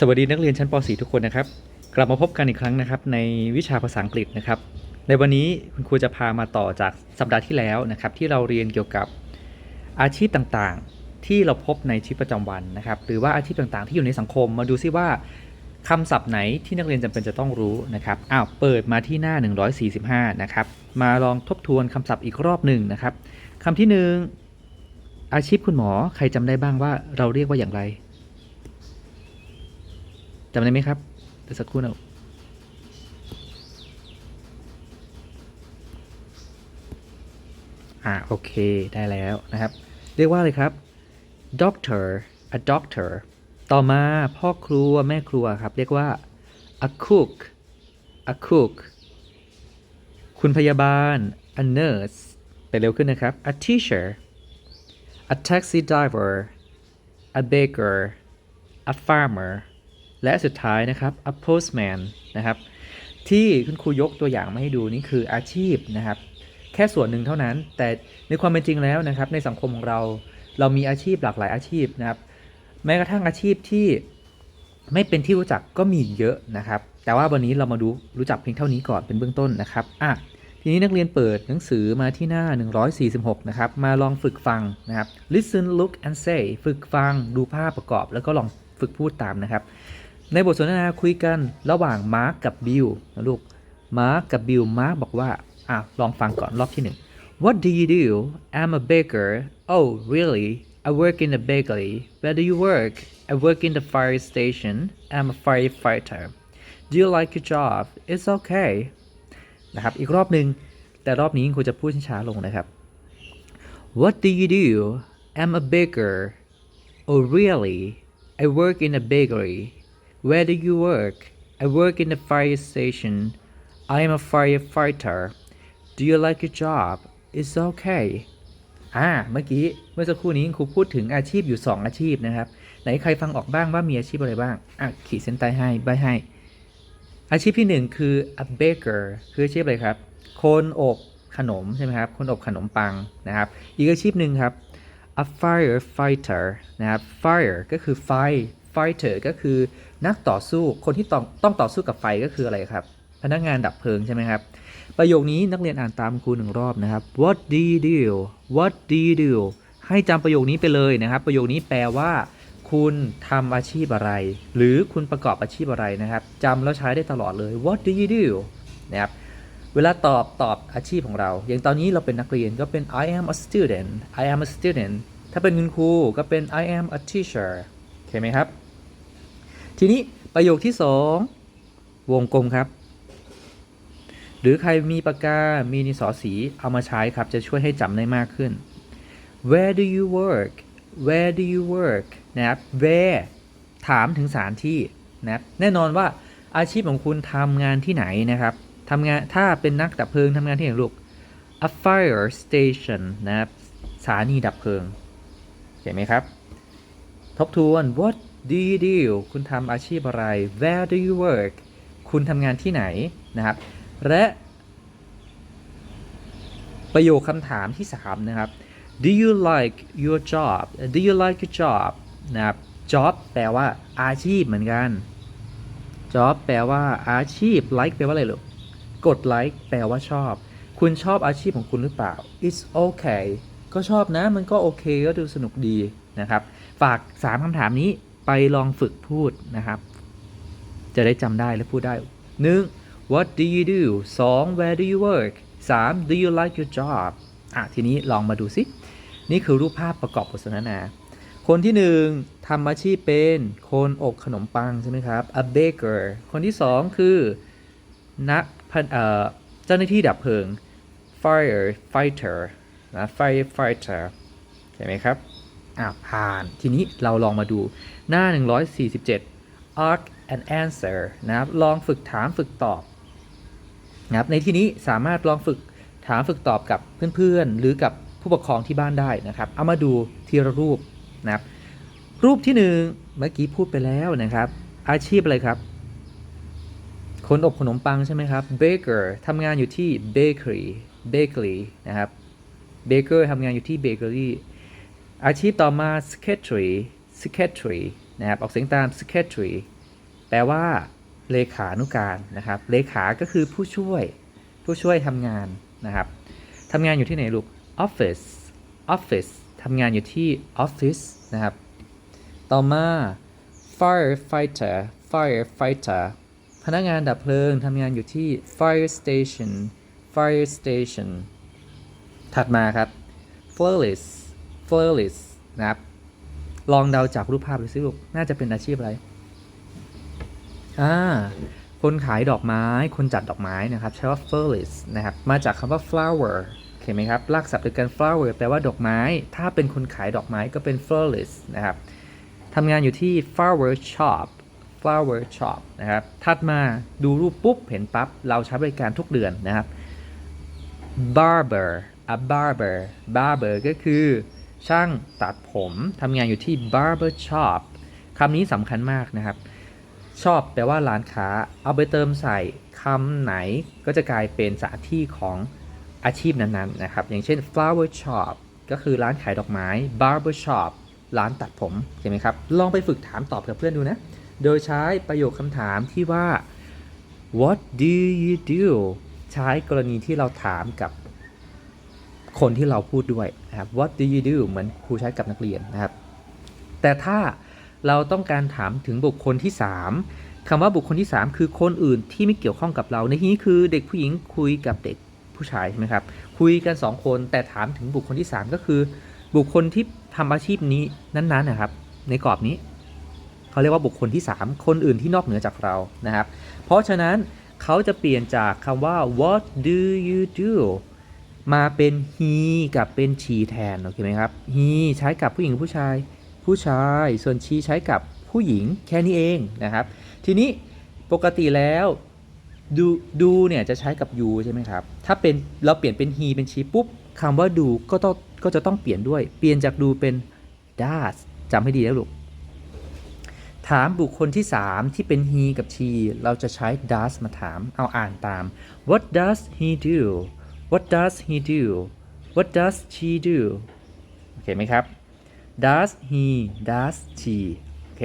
สวัสดีนักเรียนชั้นป .4 ทุกคนนะครับ กลับมาพบกันอีกครั้งนะครับ ในวิชาภาษาอังกฤษนะครับ ในวันนี้คุณครูจะพามาต่อจากสัปดาห์ที่แล้วนะครับ ที่เราเรียนเกี่ยวกับอาชีพต่างๆ ที่เราพบในชีวิตประจำวันนะครับ หรือว่าอาชีพต่างๆ ที่อยู่ในสังคม มาดูซิว่าคำศัพท์ไหนที่นักเรียนจำเป็นจะต้องรู้นะครับอ้าวเปิดมาที่หน้า 145 นะครับ มาลองทบทวนคำศัพท์อีกรอบหนึ่งนะครับคำที่หนึ่งอาชีพคุณหมอใครจำได้บ้างว่าเราเรียกว่าอย่างไร จำได้ไหมครับเดี๋ยวสักครู่นะอ่าโอเคได้แล้วนะครับ เรียกว่าอะไรครับ doctor a doctor ต่อมาพ่อครัวแม่ครัวครับ เรียกว่า a cook a cook คุณพยาบาล a nurse ไปเร็วขึ้นนะครับ a teacher a taxi driver a baker a farmer และสุดท้ายนะครับ a postman นะครับที่คุณครูยกตัวอย่างมาให้ดูนี่คืออาชีพนะครับแค่ส่วนหนึ่งเท่านั้น แต่ในความเป็นจริงแล้วนะครับ ในสังคมของเราเรามีอาชีพหลากหลายอาชีพนะครับ แม้กระทั่งอาชีพที่ไม่เป็นที่รู้จักก็มีเยอะนะครับ แต่ว่าวันนี้เรามาดูรู้จักเพียงเท่านี้ก่อนเป็นเบื้องต้นนะครับอะทีนี้นักเรียนเปิดหนังสือมาที่หน้า 146 นะครับ มาลองฝึกฟังนะครับ listen look and say ฝึกฟังดูภาพประกอบ แล้วก็ลองฝึกพูดตามนะครับ ในบทสนทนาคุยกันระหว่างมาร์กกับบิลนะลูกมาร์กกับบิลมาร์กบอกว่าอะลองฟังก่อนรอบที่หนึ่ง What do you do I'm a baker Oh really I work in a bakery Where do you work I work in the fire station I'm a firefighter Do you like your job It's okay นะครับอีกรอบหนึ่งแต่รอบนี้ครูจะพูดช้าลงนะครับ What do you do I'm a baker Oh really I work in a bakery Where do you work I work in the fire station I am a firefighter Do you like your job It's okay อ่า เมื่อกี้ เมื่อสักครู่นี้ครูพูดถึงอาชีพอยู่ 2 อาชีพนะครับ ไหนใครฟังออกบ้างว่ามีอาชีพอะไรบ้าง อะ ขีดเส้นใต้ให้ใบให้ อาชีพที่ 1 คือ a baker คืออาชีพอะไรครับ คนอบขนมใช่ไหมครับ คนอบขนมปังนะครับ อีกอาชีพหนึ่งครับ a firefighter นะครับ fire ก็คือไฟ fighter ก็คือนักต่อสู้คนที่ต้องต้องต่อสู้กับไฟก็คืออะไรครับ พนักงานดับเพลิงใช่ไหมครับ ประโยคนี้นักเรียนอ่านตามครูหนึ่งรอบนะครับ What do you do What do you do ให้จำประโยคนี้ไปเลยนะครับ ประโยคนี้แปลว่า คุณทำอาชีพอะไร หรือคุณประกอบอาชีพอะไรนะครับจำแล้วใช้ได้ตลอดเลย What do you do นะครับเวลาตอบตอบอาชีพของเรา อย่างตอนนี้เราเป็นนักเรียนก็เป็น I am a student I am a student ถ้าเป็นคุณครูก็เป็น I am a teacher โอเคไหมครับ ทีนี้ประโยคที่ 2 วงกลมครับ หรือใครมีปากกา มีนิสอสีเอามาใช้ครับ จะช่วยให้จำได้มากขึ้น Where do you work Where do you work นะครับ Where ถามถึงสถานที่นะครับแน่นอนว่าอาชีพของคุณทำงานที่ไหนนะครับทำงานถ้าเป็นนักดับเพลิงทำงานที่ไหนลูก a fire station นะครับสถานีดับเพลิง เห็นไหมครับ ทบทวน What do you do คุณทำอาชีพอะไร Where do you work คุณทำงานที่ไหนนะครับ และประโยคคำถามที่ 3 นะครับ Do you like your job Do you like your job นะครับ job แปลว่าอาชีพเหมือนกัน job แปลว่าอาชีพ like แปลว่าอะไรลูกกด like แปลว่าชอบ คุณชอบอาชีพของคุณหรือเปล่า it's okay ก็ชอบนะ มันก็โอเค ก็ดูสนุกดีนะครับ ฝาก 3คำถามนี้ ไปลองฝึกพูดนะครับ จะได้จำได้และพูดได้ 1. What do you do 2. Where do you work 3. Do you like your job อะทีนี้ลองมาดูสิ นี่คือรูปภาพประกอบบทสนทนา คนที่หนึ่งทำอาชีพเป็นคนอบขนมปังใช่ไหมครับ a baker คนที่สองคือนักเอ่อเจ้าหน้าที่ดับเพลิง fire fighter นะ fire fighter ใช่ไหมครับอ่าผ่าน ทีนี้เราลองมาดู หน้า 147 ask and answer นะครับลองฝึกถามฝึกตอบนะครับในที่นี้สามารถลองฝึกถามฝึกตอบกับเพื่อนๆ หรือกับผู้ปกครองที่บ้านได้นะครับ เอามาดูทีละรูปนะครับ รูปที่หนึ่งเมื่อกี้พูดไปแล้วนะครับ อาชีพอะไรครับ คนอบขนมปังใช่ไหมครับ baker ทำงานอยู่ที่ bakery bakery นะครับ baker ทำงานอยู่ที่ bakery อาชีพต่อมา secretary secretary นะครับออกเสียงตาม secretary แปลว่าเลขานุการนะครับ เลขา ก็คือผู้ช่วย ผู้ช่วยทำงานนะครับทำงานอยู่ที่ไหนลูก office office ทำงานอยู่ที่ office นะครับ ต่อมา firefighter firefighter พนักงานดับเพลิงทำงานอยู่ที่ fire station fire station ถัดมาครับ florist florist นะครับ ลองเดาจากรูปภาพดูสิลูก น่าจะเป็นอาชีพอะไร อ่า คนขายดอกไม้ คนจัดดอกไม้นะครับ ใช้ว่า florist นะครับ มาจากคำว่า flower โอเคไหมครับ รากศัพท์เดียวกัน flower แปลว่าดอกไม้ ถ้าเป็นคนขายดอกไม้ก็เป็น florist นะครับทำงานอยู่ที่ flower shop flower shop นะครับ ถัดมาดูรูปปุ๊บ เห็นปั๊บ เราใช้บริการทุกเดือนนะครับ barber a barber barber ก็คือ ช่างตัดผมทำงานอยู่ที่ barber shop คำนี้สำคัญมากนะครับ ชอบแปลว่าร้านค้า เอาไปเติมใส่คำไหนก็จะกลายเป็นสถานที่ของอาชีพนั้นๆนะครับ อย่างเช่น flower shop ก็คือร้านขายดอกไม้ barber shop ร้านตัดผมเห็นไหมครับ ลองไปฝึกถามตอบกับเพื่อนดูนะ โดยใช้ประโยคคำถามที่ว่า what do you do ใช้กรณีที่เราถามกับคนที่เราพูดด้วย นะครับ what do you do เหมือนครูใช้กับนักเรียนนะครับ แต่ถ้าเราต้องการถามถึงบุคคลที่ 3คำว่าบุคคลที่ 3 คือคนอื่นที่ไม่เกี่ยวข้องกับเรา ในที่นี้คือเด็กผู้หญิงคุยกับเด็กผู้ชายใช่ไหมครับ คุยกัน 2 คนแต่ถามถึงบุคคลที่ 3 ก็คือ บุคคลที่ทำอาชีพนี้นั้นๆนะครับ ในกรอบนี้เขาเรียกว่าบุคคลที่ 3 คนอื่นที่นอกเหนือจากเรานะครับ เพราะฉะนั้นเขาจะเปลี่ยนจากคำว่า what do you do มาเป็น he กับเป็น she แทนโอเคไหมครับ he ใช้กับผู้หญิงหรือผู้ชาย ผู้ชาย ส่วน she ใช้กับผู้หญิงแค่นี้เองนะครับ ทีนี้ปกติแล้วดูดูเนี่ยจะใช้กับ you ใช่ไหมครับ ถ้าเป็นเราเปลี่ยนเป็น he เป็น she ปุ๊บคำว่า do ก็ต้องก็จะต้องเปลี่ยนด้วย เปลี่ยนจาก do เป็น does จำให้ดีแล้วลูก ถามบุคคลที่ 3 ที่เป็น he กับ she เราจะใช้ does มาถาม เอาอ่านตาม what does he do what does he do what does she do โอเคไหมครับ does he does she โอเค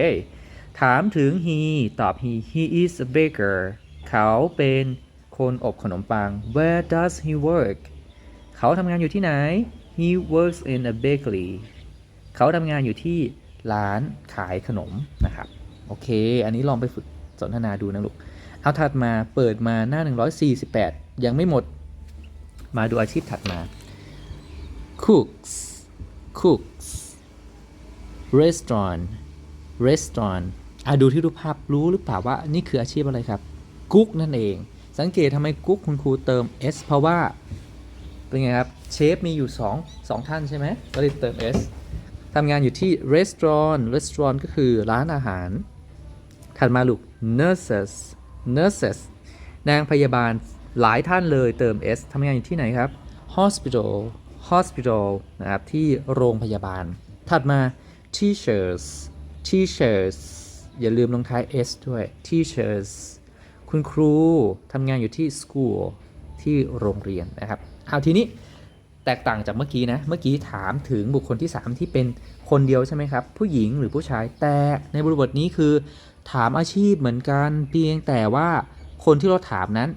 ถามถึง he ตอบ he he is a baker เขาเป็นคนอบขนมปัง where does he work เขาทำงานอยู่ที่ไหน he works in a bakery เขาทำงานอยู่ที่ร้านขายขนมนะครับ โอเค อันนี้ลองไปฝึกสนทนาดูนะลูก เอาถัดมาเปิดมาหน้า 148 ยังไม่หมด มาดูอาชีพถัดมา cooks cooks restaurant restaurant อะดูที่รูปภาพรู้หรือเปล่าว่านี่คืออาชีพอะไรครับกุ๊กนั่นเอง สังเกตทำไมกุ๊กคุณครูเติม s เพราะว่า เป็นไงครับ เชฟมีอยู่ 2 2 ท่านใช่ไหมก็เลยเติม s ทำงานอยู่ที่ restaurant restaurant ก็คือร้านอาหาร ถัดมาลูก nurses nurses นางพยาบาล หลายท่านเลยเติม s ทำงานอยู่ที่ไหนครับ hospital hospital นะครับ ที่โรงพยาบาล ถัดมา teachers teachers อย่าลืมลงท้าย s ด้วย teachers คุณครูทำงานอยู่ที่ school ที่โรงเรียนนะครับ เอาทีนี้แตกต่างจากเมื่อกี้นะ เมื่อกี้ถามถึงบุคคลที่ 3 ที่เป็นคนเดียวใช่ไหมครับ ผู้หญิงหรือผู้ชาย แต่ในบริบทนี้คือ ถามอาชีพเหมือนกัน เพียงแต่ว่าคนที่เราถามนั้น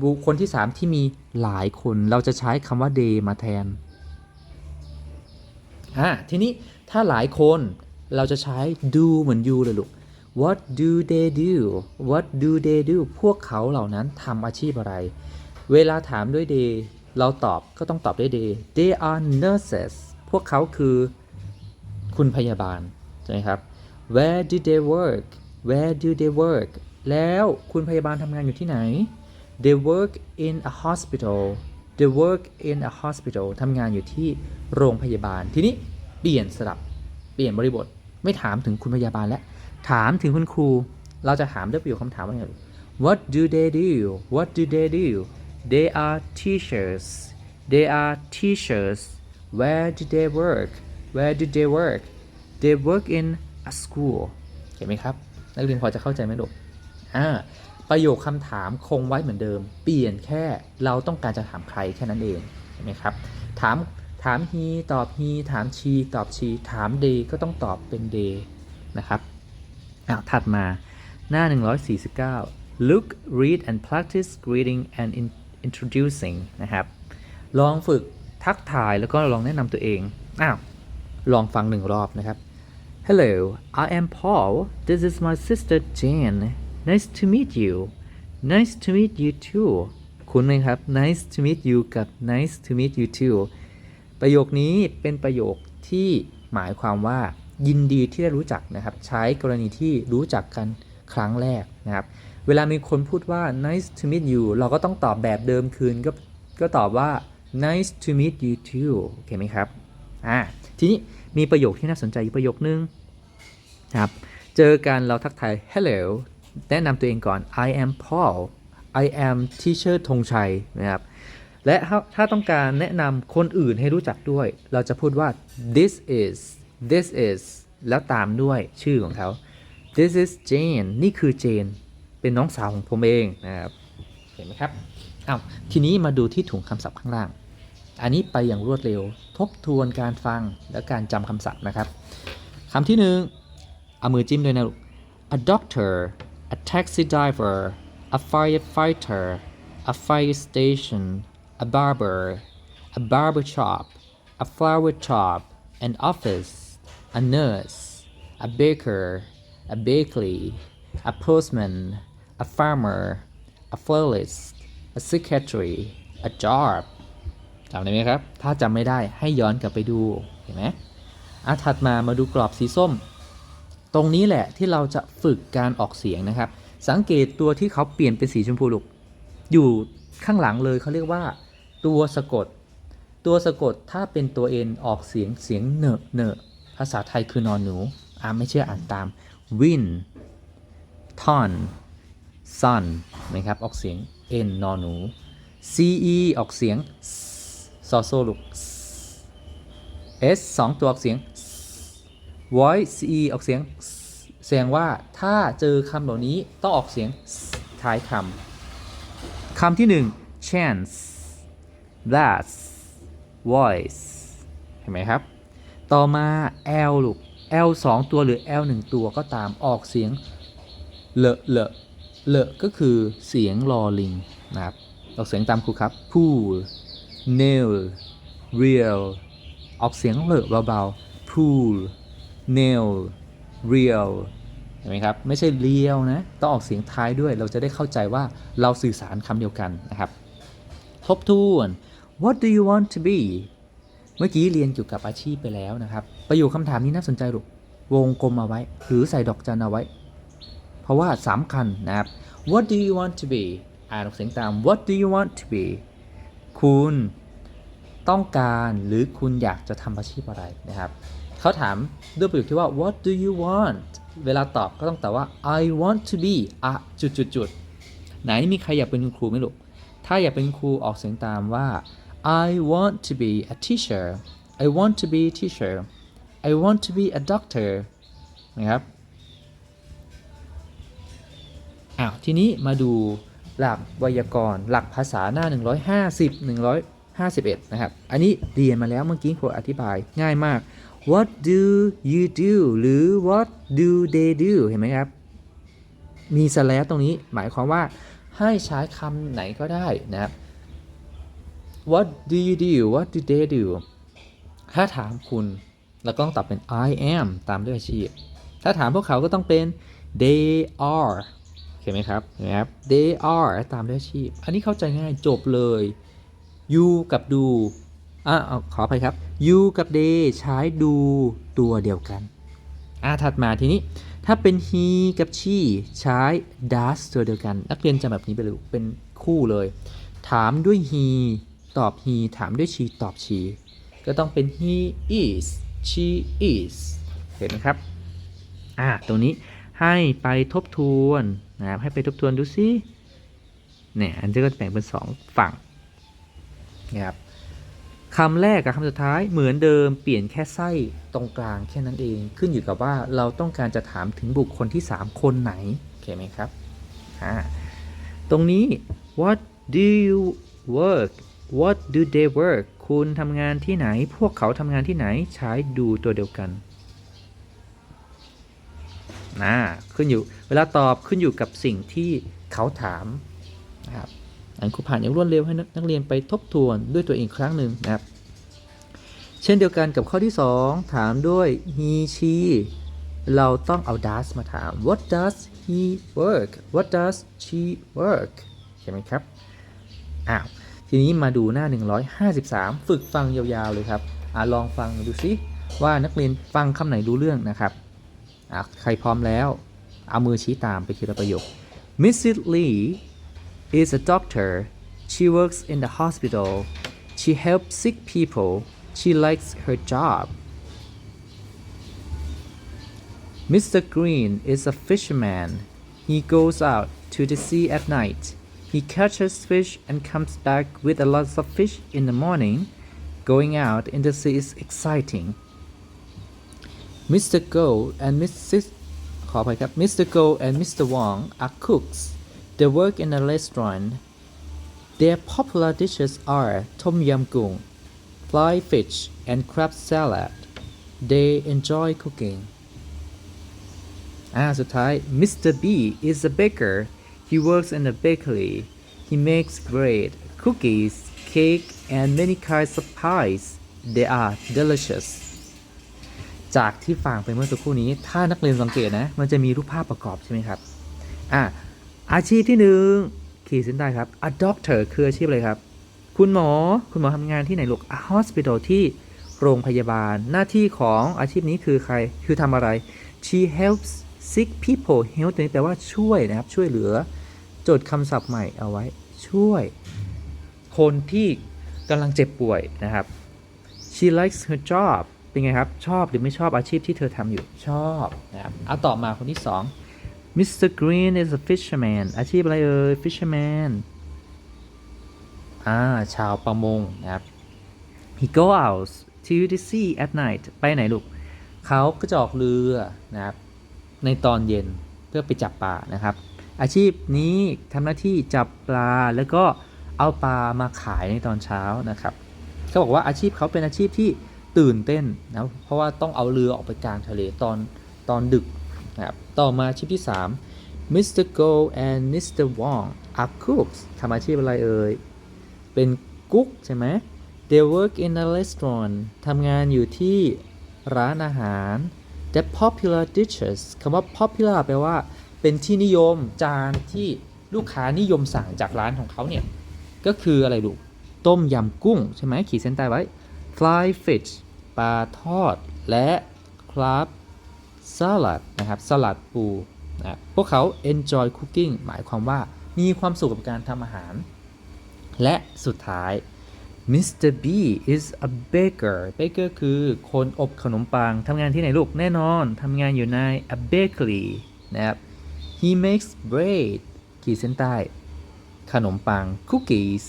บุคคลที่ 3 ที่มีหลายคนเราจะใช้คำว่า they มาแทนอ่าทีนี้ถ้าหลายคนเราจะใช้ do เหมือน you เลยลูก what do they do what do they do พวกเขาเหล่านั้นทำอาชีพอะไร เวลาถามด้วย they เราตอบก็ต้องตอบด้วย they they are nurses พวกเขาคือคุณพยาบาล ใช่ไหมครับ where do they work where do they work แล้วคุณพยาบาลทำงานอยู่ที่ไหน they work in a hospital they work in a hospital ทำงานอยู่ที่โรงพยาบาล ทีนี้เปลี่ยนสลับ เปลี่ยนบริบท ไม่ถามถึงคุณพยาบาลแล้ว ถามถึงคุณครู เราจะถามด้วยประโยคคำถามว่าไง What do they do What do they do They are teachers They are teachers Where do they work Where do they work They work in a school เห็นไหมครับ นักเรียนพอจะเข้าใจไหมลูกอ่า ประโยคคำถามคงไว้เหมือนเดิม เปลี่ยนแค่เราต้องการจะถามใครแค่นั้นเองเห็นไหมครับ ถามถาม he ตอบ he ถาม she ตอบ she ถาม they ก็ต้องตอบเป็น they นะครับอ้าวถัดมาหน้า 149 look read and practice greeting and in- introducing นะครับ ลองฝึกทักทายแล้วก็ลองแนะนำตัวเอง อ้าว ลองฟังหนึ่งรอบนะครับ Hello I am Paul this is my sister Jane nice to meet you nice to meet you too คุณไหมครับ nice to meet you กับ nice to meet you too ประโยคนี้เป็นประโยคที่หมายความว่า ยินดีที่ได้รู้จักนะครับ ใช้กรณีที่รู้จักกันครั้งแรกนะครับ เวลามีคนพูดว่า nice to meet you เราก็ต้องตอบแบบเดิมคืนก็ก็ตอบว่า nice to meet you too โอเคไหมครับ อ่า ทีนี้มีประโยคที่น่าสนใจอยู่ประโยคนึงนะครับ เจอกันเราทักทาย hello แนะนำตัวเองก่อน I am Paul I am teacher ธงชัยนะครับ และถ้าต้องการแนะนำคนอื่นให้รู้จักด้วย เราจะพูดว่า this is this is แล้วตามด้วยชื่อของเขา this is Jane นี่คือ Jane เป็นน้องสาวของผมเองนะครับ เห็นไหมครับเอ้าทีนี้มาดูที่ถุงคำศัพท์ข้างล่าง อันนี้ไปอย่างรวดเร็ว ทบทวนการฟังและการจำคำศัพท์นะครับคำที่หนึ่งเอามือจิ้มด้วยนะลูก a doctor a taxi driver a firefighter a fire station a barber a barber shop a flower shop an office a nurse a baker a bakery a postman a farmer a florist a secretary a job จำได้ไหมครับ ถ้าจำไม่ได้ให้ย้อนกลับไปดู เห็นไหมอ่ะถัดมามาดูกรอบสีส้ม ตรงนี้แหละที่เราจะฝึกการออกเสียงนะครับ สังเกตตัวที่เขาเปลี่ยนเป็นสีชมพูลูกอยู่ข้างหลังเลยเขาเรียกว่า ตัวสะกด ตัวสะกดถ้าเป็นตัวเอ็นออกเสียงเสียงเนอะเนอะภาษาไทยคือนอนหนูอ่าไม่เชื่ออ่านตาม win ton sun นะครับออกเสียง n นอนหนู ce ออกเสียงซอโซลูก s สองตัวออกเสียง voice e ออกเสียงแสดงว่าถ้าเจอคำเหล่านี้ต้องออกเสียงท้ายคำคำที่หนึ่ง chance that voice เห็นไหมครับ ต่อมา l ลูก l สองตัวหรือ l หนึ่งตัวก็ตามออกเสียงเลอะเลอะเลอะก็คือเสียงลอลิงนะครับออกเสียงตามครูครับ pool nail real ออกเสียงเลอะเบาๆ pool nail real เห็นไหมครับ ไม่ใช่เรียวนะ ต้องออกเสียงท้ายด้วยเราจะได้เข้าใจว่าเราสื่อสารคำเดียวกันนะครับ ทบทวน what do you want to be เมื่อกี้เรียนเกี่ยวกับอาชีพไปแล้วนะครับ ประโยคคำถามนี้น่าสนใจหรือวงกลมเอาไว้ หรือใส่ดอกจันเอาไว้ เพราะว่าสำคัญนะครับ what do you want to be อ่านออกเสียงตาม what do you want to be คุณต้องการหรือคุณอยากจะทำอาชีพอะไรนะครับ เขาถามด้วยประโยคที่ว่า what do you want เวลาตอบก็ต้องตอบว่า I want to be อะจุดจุดจุดไหนมีใครอยากเป็นครูไหมลูก ถ้าอยากเป็นครูออกเสียงตามว่า I want to be a teacher I want to be a teacher I want to be a doctor นะครับอ้าวทีนี้มาดูหลักไวยากรณ์ หลักภาษาหน้า 150 151 นะครับ อันนี้เรียนมาแล้วเมื่อกี้ครูอธิบายง่ายมาก what do you do หรือ what do they do เห็นไหมครับ มีสแลตตรงนี้หมายความว่าให้ใช้คำไหนก็ได้นะครับ what do you do what do they do ถ้าถามคุณเราก็ต้องตอบเป็น I am ตามด้วยอาชีพ ถ้าถามพวกเขาก็ต้องเป็น they are เห็นไหมครับเห็นไหมครับ they are ตามด้วยอาชีพ อันนี้เข้าใจง่ายจบเลย you กับ do อะเอาขออภัยครับ you กับ they ใช้ดูตัวเดียวกันอะถัดมาทีนี้ ถ้าเป็น he กับ she ใช้ does ตัวเดียวกัน นักเรียนจำแบบนี้ไปเลยเป็นคู่เลย ถามด้วย he ตอบ he ถามด้วย she ตอบ she ก็ต้องเป็น he is she is เห็นไหมครับ อ่าตรงนี้ให้ไปทบทวนนะครับ ให้ไปทบทวนดูซิเนี่ย อันนี้ก็จะแบ่งเป็นสองฝั่งนะครับ คำแรกกับคำสุดท้ายเหมือนเดิมเปลี่ยนแค่ไส้ตรงกลางแค่นั้นเอง ขึ้นอยู่กับว่าเราต้องการจะถามถึงบุคคลที่ 3 คนไหนโอเคไหมครับอ่าตรงนี้ what do you work what do they work คุณทำงานที่ไหน พวกเขาทำงานที่ไหนใช้ดูตัวเดียวกันนะขึ้นอยู่เวลาตอบขึ้นอยู่กับสิ่งที่เขาถามนะครับ อันครูผ่านอย่างรวดเร็วให้นักนักเรียนไปทบทวนด้วยตัวเองครั้งหนึ่งนะครับ เช่นเดียวกันกับข้อที่ 2 ถามด้วย he she เราต้องเอา does มาถาม what does he work what does she work ใช่ไหมครับ อ้าว ทีนี้มาดูหน้า 153 ฝึกฟังยาวๆเลยครับอลองฟังดูซิว่านักเรียนฟังคำไหนรู้เรื่องนะครับอ่าใครพร้อมแล้ว เอามือชี้ตามไปทีละประโยค Mrs. Lee is a doctor she works in the hospital she helps sick people she likes her job Mr. Green is a fisherman. He goes out to the sea at night. He catches fish and comes back with a lot of fish in the morning. Going out in the sea is exciting. Mr. Go and Mrs. ขออภัยครับ Mr. Go and Mr. Wong are cooks. They work in a restaurant. Their popular dishes are tom yum goong, fly fish, and crab salad. They enjoy cooking. อ่าสุดท้าย Mr. B is a baker he works in a bakery he makes bread cookies cake and many kinds of pies they are delicious จากที่ฟังไปเมื่อสักครู่นี้ ถ้านักเรียนสังเกตนะ มันจะมีรูปภาพประกอบใช่ไหมครับ อ่า อาชีพที่หนึ่งขีดเส้นใต้ครับ a doctor คืออาชีพอะไรครับ คุณหมอ คุณหมอทำงานที่ไหนลูก a hospital ที่โรงพยาบาล หน้าที่ของอาชีพนี้คือใคร คือทำอะไร she helps sick people help ตัวนี้แปลว่าช่วยนะครับ ช่วยเหลือ จดคำศัพท์ใหม่เอาไว้ ช่วย คนที่กำลังเจ็บป่วยนะครับ she likes her job เป็นไงครับ ชอบหรือไม่ชอบอาชีพที่เธอทำอยู่ ชอบนะครับ เอาต่อมาคนที่สอง Mr. Green is a fisherman อาชีพอะไรเอ่ย fisherman อ่า ชาวประมงนะครับ he go out to the sea at night ไปไหนลูก เขาก็จะออกเรือนะครับ ในตอนเย็นเพื่อไปจับปลานะครับ อาชีพนี้ทำหน้าที่จับปลาแล้วก็เอาปลามาขายในตอนเช้านะครับเขาบอกว่าอาชีพเขาเป็นอาชีพที่ตื่นเต้นนะเพราะว่าต้องเอาเรือออกไปกลางทะเลตอนตอนดึก นะครับต่อมาอาชีพที่ 3 Mr. Go and Mr. Wong are cooks ทำอาชีพอะไรเอ่ย เป็นกุ๊กใช่ไหม They work in a restaurant ทำงานอยู่ที่ร้านอาหาร The popular dishes คำว่า popular แปลว่า เป็นที่นิยมจานที่ลูกค้านิยมสั่งจากร้านของเขาเนี่ย ก็คืออะไรลูก ต้มยำกุ้ง ใช่ไหมขีดเส้นใต้ไว้ fly fish ปลาทอด และ crab salad นะครับสลัดปูนะพวกเขา enjoy cooking หมายความว่ามีความสุขกับการทำอาหาร และสุดท้าย Mr. B is a baker baker คือคนอบขนมปังทำงานที่ไหนลูกแน่นอนทำงานอยู่ใน a bakery นะครับ he makes bread ขีดเส้นใต้ ขนมปัง cookies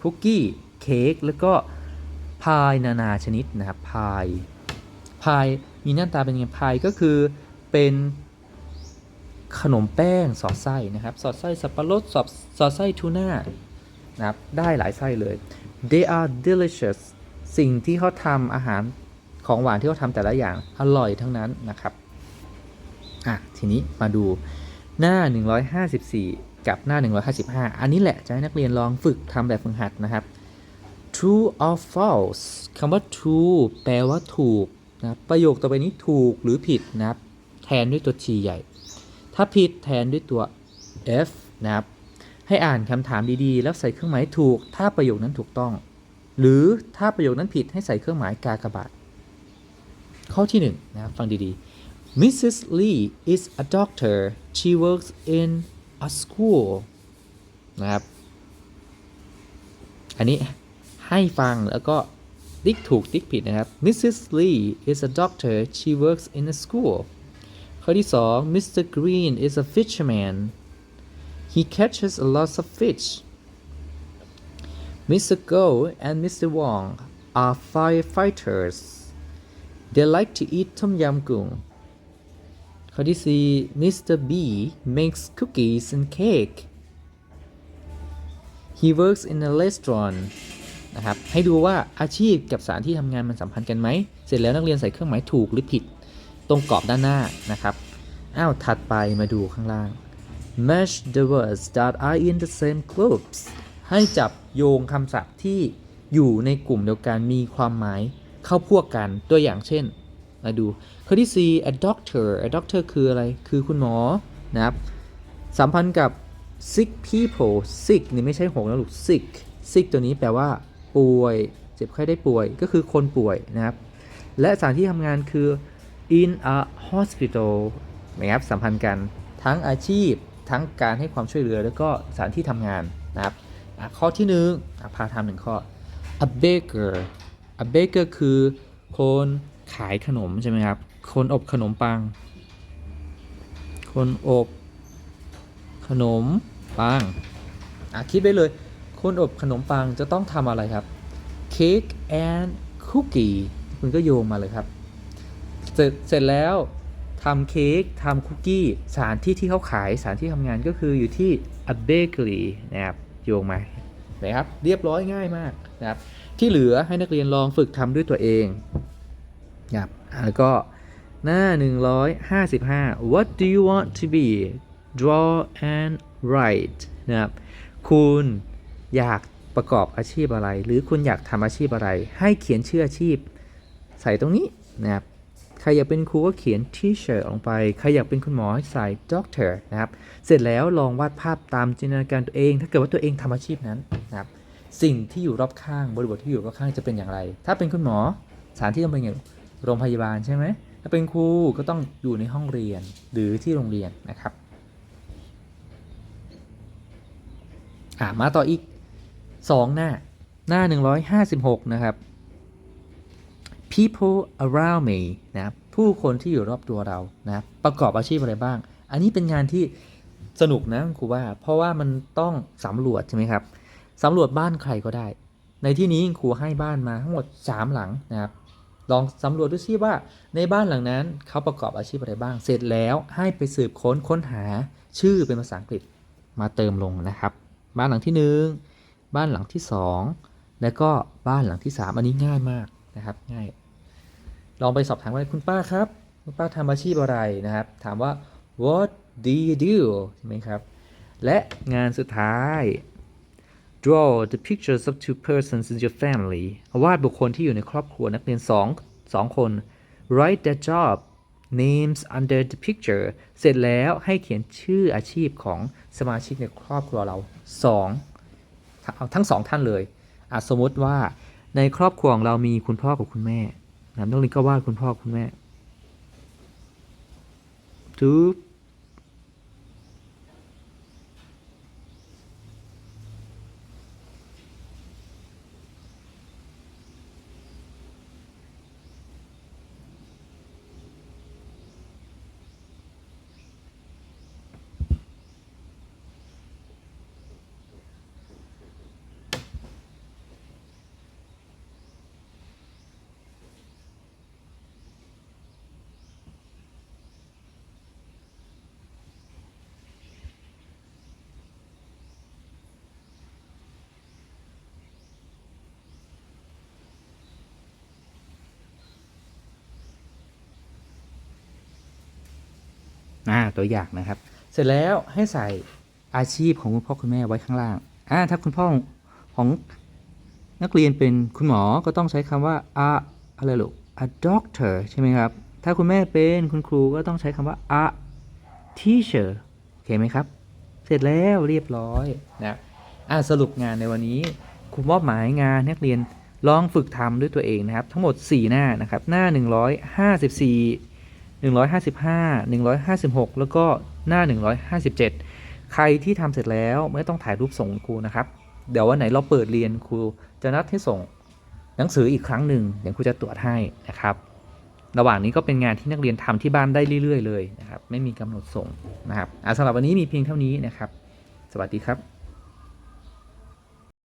คุกกี้เค้กแล้วก็พายนานาชนิดนะครับพายพาย มีหน้าตาเป็นยังไงพายก็คือเป็นขนมแป้งสอดไส้นะครับ สอดไส้สับปะรดสอดสอดไส้ทูน่านะครับ ได้หลายไส้เลย they are delicious สิ่งที่เขาทำอาหารของหวานที่เขาทำแต่ละอย่างอร่อยทั้งนั้นนะครับ อะ ทีนี้มาดูหน้า 154 กับหน้า 155 อันนี้แหละจะให้นักเรียนลองฝึกทำแบบฝึกหัดนะครับ true or false คำว่า true แปลว่าถูก นะประโยคต่อไปนี้ถูกหรือผิดนะครับแทนด้วยตัว T ใหญ่ ถ้าผิดแทนด้วยตัว F นะครับให้อ่านคำถามดีๆ แล้วใส่เครื่องหมายถูก ถ้าประโยคนั้นถูกต้อง หรือถ้าประโยคนั้นผิดให้ใส่เครื่องหมายกากบาท ข้อที่หนึ่งนะครับฟังดีๆ Mrs. Lee is a doctor she works in a school นะครับ อันนี้ให้ฟังแล้วก็ ติ๊กถูกติ๊กผิดนะครับ Mrs. Lee is a doctor she works in a school ข้อที่สอง Mr. Green is a fisherman he catches a lot of fish Mr. Go and Mr. Wong are firefighters they like to eat tom yum goong ข้อที่สี่ Mr. B makes cookies and cake he works in a restaurant นะครับให้ดูว่าอาชีพกับสถานที่ทำงานมันสัมพันธ์กันไหมเสร็จแล้วนักเรียนใส่เครื่องหมายถูกหรือผิด ตรงกรอบด้านหน้านะครับอ้าวถัดไปมาดูข้างล่าง match the words that are in the same groups ให้จับโยงคำศัพท์ที่อยู่ในกลุ่มเดียวกันมีความหมายเข้าพวกกันตัวอย่างเช่น มาดูข้อที่ 4 a doctor a doctor คืออะไร คือคุณหมอนะครับสัมพันธ์กับ sick people sick นี่ไม่ใช่หงนะลูก sick sick ตัวนี้แปลว่า ป่วย เจ็บไข้ได้ป่วยก็คือคนป่วยนะครับ และสถานที่ทำงานคือ in a hospital นะครับสัมพันธ์กันทั้งอาชีพทั้งการให้ความช่วยเหลือแล้วก็สถานที่ทำงานนะครับข้อที่หนึ่งพาทำหนึ่งข้อ a baker a baker คือคนขายขนมใช่ไหมครับ คนอบขนมปัง คนอบขนมปังอะคิดไว้เลย คนอบขนมปังจะต้องทำอะไรครับ cake and cookie คุณก็โยงมาเลยครับ เสร็จเสร็จแล้วทำเค้กทำคุกกี้สถานที่ที่เขาขายสถานที่ทำงานก็คืออยู่ที่ a bakery นะครับโยงมานะครับเรียบร้อยง่ายมากนะครับที่เหลือให้นักเรียนลองฝึกทำด้วยตัวเองนะครับแล้วก็หน้า 155 What do you want to be draw and write นะครับคุณ อยากประกอบอาชีพอะไร หรือคุณอยากทำอาชีพอะไร ให้เขียนชื่ออาชีพ ใส่ตรงนี้นะครับใครอยากเป็นครูก็เขียน teacher ลงไปใครอยากเป็นคุณหมอให้ใส่ doctor นะครับเสร็จแล้วลองวาดภาพตามจินตนาการตัวเอง ถ้าเกิดว่าตัวเองทำอาชีพนั้นนะครับสิ่งที่อยู่รอบข้างบริบทที่อยู่รอบข้างจะเป็นอย่างไร ถ้าเป็นคุณหมอสถานที่ต้องเป็นอย่างโรงพยาบาลใช่ไหมถ้าเป็นครูก็ต้องอยู่ในห้องเรียนหรือที่โรงเรียนนะครับอ่ามาต่ออีก 2 หน้า หน้า 156 นะครับ people around me นะผู้คนที่อยู่รอบตัวเรานะประกอบอาชีพอะไรบ้าง อันนี้เป็นงานที่สนุกนะคุณครูว่า เพราะว่ามันต้องสำรวจใช่ไหมครับสำรวจบ้านใครก็ได้ ในที่นี้ครูให้บ้านมาทั้งหมด 3 หลังนะครับลองสำรวจดูซิว่าในบ้านหลังนั้นเขาประกอบอาชีพอะไรบ้าง เสร็จแล้วให้ไปสืบค้นค้นหาชื่อเป็นภาษาอังกฤษมาเติมลงนะครับ บ้านหลังที่ 1 บ้านหลังที่ 2 และก็บ้านหลังที่ 3 อันนี้ง่ายมากนะครับง่าย ลองไปสอบถามว่าคุณป้าครับ คุณป้าทำอาชีพอะไรนะครับ ถามว่า what do you do ใช่ไหมครับ และงานสุดท้าย draw the pictures of two persons in your family วาดบุคคลที่อยู่ในครอบครัวนักเรียน2 2คน write their job names under the picture เสร็จแล้วให้เขียนชื่ออาชีพของสมาชิกในครอบครัวเรา 2 เอาทั้งสองท่านเลยอสมมติว่าในครอบครัวของเรามีคุณพ่อกับคุณแม่นะน้องลินก็วาดคุณพ่อคุณแม่ทุบ อ่าตัวอย่างนะครับ เสร็จแล้วให้ใส่อาชีพของคุณพ่อคุณแม่ไว้ข้างล่างอ่าถ้าคุณพ่อของนักเรียนเป็นคุณหมอก็ต้องใช้คำว่า a อะไรลูก a doctor ใช่ไหมครับ ถ้าคุณแม่เป็นคุณครูก็ต้องใช้คำว่า a teacher โอเคไหมครับ เสร็จแล้วเรียบร้อยนะอ่าสรุปงานในวันนี้ครูมอบหมายงานนักเรียนลองฝึกทำด้วยตัวเองนะครับ ทั้งหมด 4 หน้านะครับ หน้า 154 155 156 แล้วก็หน้า 157 ใครที่ทำเสร็จแล้วไม่ต้องถ่ายรูปส่งครูนะครับ เดี๋ยววันไหนเราเปิดเรียนครูจะนัดให้ส่งหนังสืออีกครั้งหนึ่งเดี๋ยวครูจะตรวจให้นะครับ ระหว่างนี้ก็เป็นงานที่นักเรียนทำที่บ้านได้เรื่อย ๆ เลยนะครับ ไม่มีกำหนดส่งนะครับสำหรับวันนี้มีเพียงเท่านี้นะครับ สวัสดีครับ